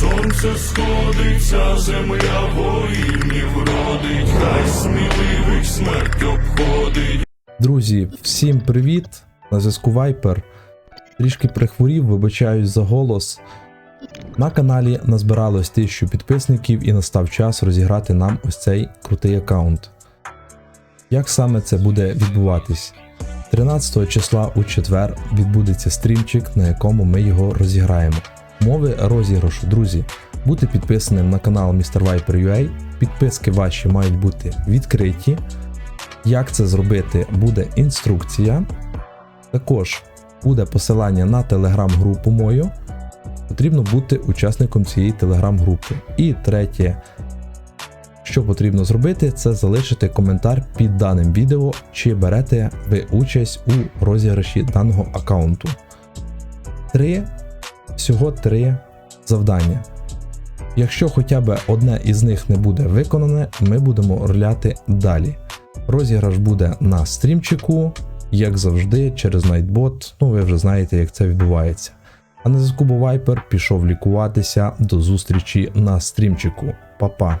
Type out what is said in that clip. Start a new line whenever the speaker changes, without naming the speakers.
сонце сходиться, земля воїнів родить, хай сміливих смерть обходить.
Друзі, всім привіт! На зв'язку Вайпер. Трішки прихворів, вибачаюсь за голос. На каналі назбиралось 1000 підписників і настав час розіграти нам ось цей крутий аккаунт. Як саме це буде відбуватись? 13 числа у четвер відбудеться стрімчик, на якому ми його розіграємо. Мови розіграшу, друзі, бути підписаним на канал Mr. Viper Підписки ваші мають бути відкриті. Як це зробити, буде інструкція. Також буде посилання на телеграм-групу мою. Потрібно бути учасником цієї телеграм-групи. І третє, що потрібно зробити, це залишити коментар під даним відео, чи берете ви участь у розіграші даного аккаунту. Три, всього три завдання. Якщо хоча б одне із них не буде виконане, ми будемо руляти далі. Розіграш буде на стрімчику, як завжди, через Nightbot. Ну ви вже знаєте, як це відбувається. А на зв'язку Вайпер пішов лікуватися. До зустрічі на стрімчику. Па-па!